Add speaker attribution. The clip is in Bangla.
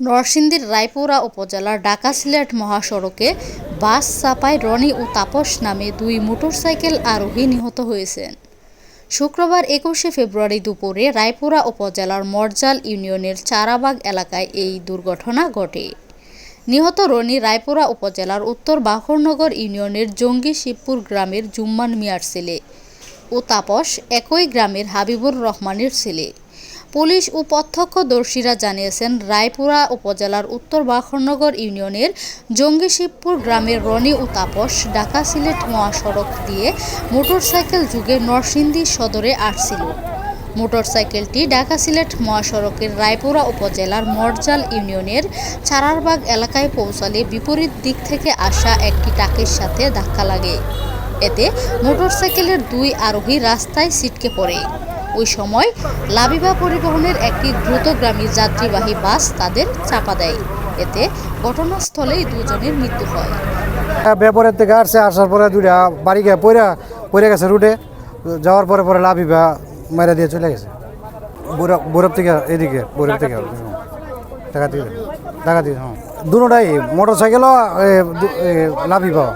Speaker 1: নরসিংদীর রায়পুরা উপজেলার ঢাকা সিলেট মহাসড়কে বাস চাপায় রনি ও তাপস নামে দুই মোটরসাইকেল আরোহী নিহত হয়েছেন। শুক্রবার একুশে ফেব্রুয়ারি দুপুরে রায়পুরা উপজেলার মরজাল ইউনিয়নের চারাবাগ এলাকায় এই দুর্ঘটনা ঘটে। নিহত রনি রায়পুরা উপজেলার উত্তর বাখরনগর ইউনিয়নের জঙ্গি শিবপুর গ্রামের জুম্মান মিয়ার ছেলে ও তাপস একই গ্রামের হাবিবুর রহমানের ছেলে। পুলিশ ও প্রত্যক্ষদর্শীরা জানিয়েছেন, রায়পুরা উপজেলার উত্তর বাখরনগর ইউনিয়নের জঙ্গি শিবপুর গ্রামের রনি ও তাপস ঢাকা সিলেট মহাসড়ক দিয়ে মোটরসাইকেল যুগে নরসিংদী সদরে আসছিল। মোটরসাইকেলটি ঢাকা সিলেট মহাসড়কের রায়পুরা উপজেলার মরজাল ইউনিয়নের চারারবাগ এলাকায় পৌঁছালে বিপরীত দিক থেকে আসা একটি ট্রাকের সাথে ধাক্কা লাগে। এতে মোটরসাইকেলের দুই আরোহী রাস্তায় ছিটকে পড়ে। ওই সময় লাবিবা পরিবহনের একটি দ্রুতগামী যাত্রীবাহী বাস তাদের চাপা দেয়। এতে ঘটনাস্থলেই দুজনের মৃত্যু হয়।
Speaker 2: ব্যাপারের থেকে আসছে আসার পরে দুইটা বাড়ি গিয়ে পড়ে পড়ে গেছে রুটে যাওয়ার পরে পরে লাভিবা মেরে দিয়ে চলে গেছে। বরফ থেকে এদিকে বরফ থেকে টাকা থেকে। টাকা দিয়ে হ্যাঁ। দুটাই মোটর সাইকেলও লাভিবা